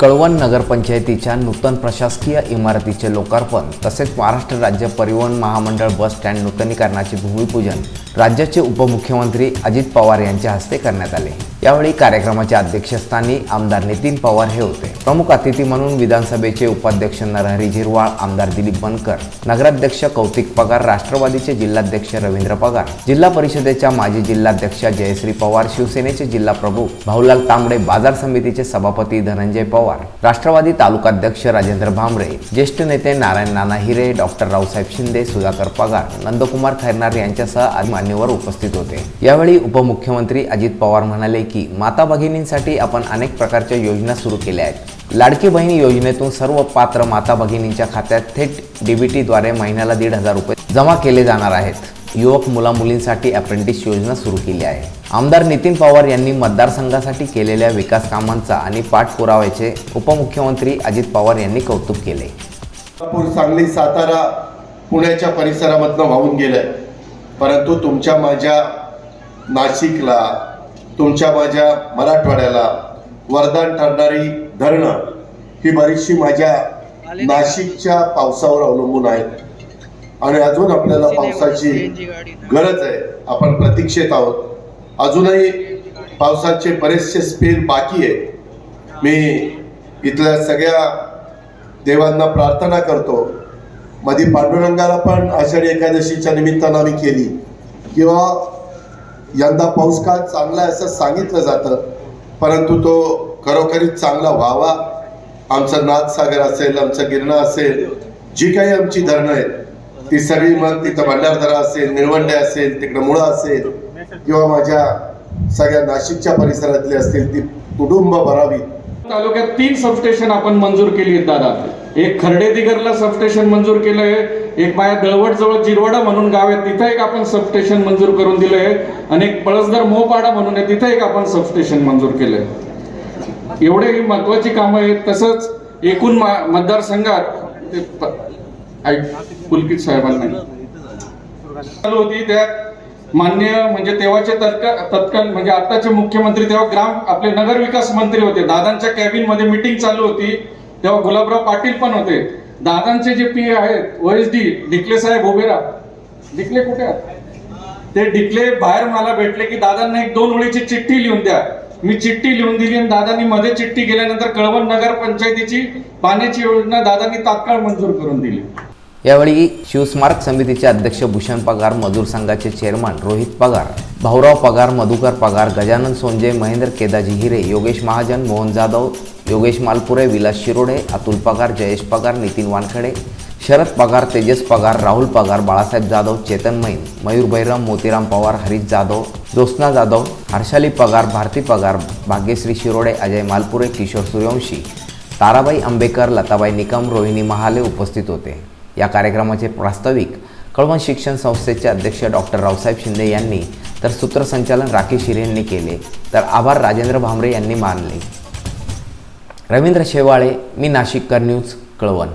कळवण नगरपंचायतीच्या नूतन प्रशासकीय इमारतीचे लोकार्पण तसेच महाराष्ट्र राज्य परिवहन महामंडळ बस स्टँड नूतनीकरणाचे भूमिपूजन राज्याचे उपमुख्यमंत्री अजित पवार यांच्या हस्ते करण्यात आले. यावेळी कार्यक्रमाच्या अध्यक्षस्थानी आमदार नितीन पवार हे होते. प्रमुख अतिथी म्हणून विधानसभेचे उपाध्यक्ष नरहरी झिरवाळ आमदार दिलीप बनकर नगराध्यक्ष कौतिक पगार राष्ट्रवादीचे जिल्हाध्यक्ष रवींद्र पगार जिल्हा परिषदेच्या माजी जिल्हाध्यक्ष जयश्री पवार शिवसेनेचे जिल्हा प्रमुख भाऊलाल तांबडे बाजार समितीचे सभापती धनंजय पवार राष्ट्रवादी तालुकाध्यक्ष राजेंद्र भांबरे ज्येष्ठ नेते नारायण नाना हिरे डॉक्टर रावसाहेब शिंदे सुधाकर पगार नंदकुमार खैरनार यांच्यासह मान्यवर उपस्थित होते. यावेळी उपमुख्यमंत्री अजित पवार म्हणाले की माता भगिनींसाठी आपण अनेक प्रकारच्या योजना सुरू केल्या आहेत. लाडकी बहीण योजनेतून सर्व पात्र माता भगिनींच्या खात्यात थेट डीबीटीद्वारे महिन्याला दीड हजार रुपये जमा केले जाणार आहेत. युवक मुला मुलींसाठी अप्रेंटिस योजना सुरू केली आहे. आमदार नितीन पवार यांनी मतदारसंघासाठी केलेल्या विकास कामांचा आणि पाठपुराव्याचे उपमुख्यमंत्री अजित पवार यांनी कौतुक केले. सांगली सातारा पुण्याच्या परिसरामधनं वाहून गेलंय. परंतु तुमच्या माझ्या नाशिकला तुमच्या माझ्या मराठवाड्याला वरदान ठरणारी धरणं ही बरीचशी माझ्या नाशिकच्या पावसावर अवलंबून आहेत. आणि अजून आपल्याला पावसाची गरज आहे. आपण प्रतीक्षेत आहोत. अजूनही पावसाचे बरेचसे स्पेल बाकी आहेत. मी इथल्या सगळ्या देवांना प्रार्थना करतो. मधी पांडुरंगाला पण आषाढी एकादशीच्या निमित्तानं आम्ही केली. किंवा यंदा पाऊस काळ चांगला आहे असं सांगितलं जातं परंतु तो खरोखरीच चांगला व्हावा. आमचा नाथसागर असेल आमचं गिरणा असेल जी काही आमची धरणं आहेत ती सगळी मग तिथं भंडारदरा असेल निळवंडे असेल तिकडं मुळा असेल किंवा माझ्या सगळ्या नाशिकच्या परिसरातली असतील ती कुटुंब भरावी. तालुक्यात तीन सबस्टेशन आपण मंजूर केली आहेत दादा. एक खर्डे दिगरला सबस्टेशन मंजूर केलंय एक माया दळवट जवळ जिरवाडा म्हणून गाव आहे तिथं एक आपण सबस्टेशन मंजूर करून दिलंय. आणि एक पळसदर मोहपाडा म्हणून आहे तिथं एक आपण सबस्टेशन मंजूर केलंय. एवढे ही महत्वाची कामं आहेत. तसंच एकूण मतदारसंघात पुलकित साहेबांना. चालू होती त्यात मान्य म्हणजे तेव्हाचे तत्काल तत्काल म्हणजे आताचे मुख्यमंत्री तेव्हा ग्राम आपले नगर विकास मंत्री होते. दादांच्या कॅबिनमध्ये मिटिंग चालू होती. तेव्हा गुलाबराव पाटील पण होते. दादांचे जे पी आहेत ओएसडी डिकले साहेब ओबेरा डिकले कुठे आहेत? ते डिकले बाहेर मला भेटले की दादांना एक दोन ओळीची चिठ्ठी लिहून द्या. मी चिठ्ठी लिहून दिली आणि दादांनी मध्ये चिठ्ठी गेल्यानंतर कळवण नगर पंचायतीची पाण्याची योजना दादांनी तात्काळ मंजूर करून दिली. यावेळी शिवस्मारक समितीचे अध्यक्ष भूषण पगार मजूर संघाचे चेअरमन रोहित पगार भाऊराव पगार मधुकर पगार गजानन सोंजे महेंद्र केदाजी हिरे योगेश महाजन मोहन जाधव योगेश मालपुरे विलास शिरोडे अतुल पगार जयेश पगार नितीन वानखडे शरद पगार तेजस पगार राहुल पगार बाळासाहेब जाधव चेतन मैन मयूर भैरम मोतीराम पवार हरीश जाधव ज्योत्स्ना जाधव हर्षाली पगार भारती पगार भाग्यश्री शिरोडे अजय मालपुरे किशोर सूर्यवंशी ताराबाई आंबेकर लताबाई निकम रोहिणी महाले उपस्थित होते. या कार्यक्रमाचे प्रास्ताविक कळवण शिक्षण संस्थेचे अध्यक्ष डॉक्टर रावसाहेब शिंदे यांनी तर सूत्रसंचालन राकेश हिरे यांनी केले. तर आभार राजेंद्र भांबरे यांनी मानले. रवींद्र शेवाळे मी नाशिककर न्यूज कळवण.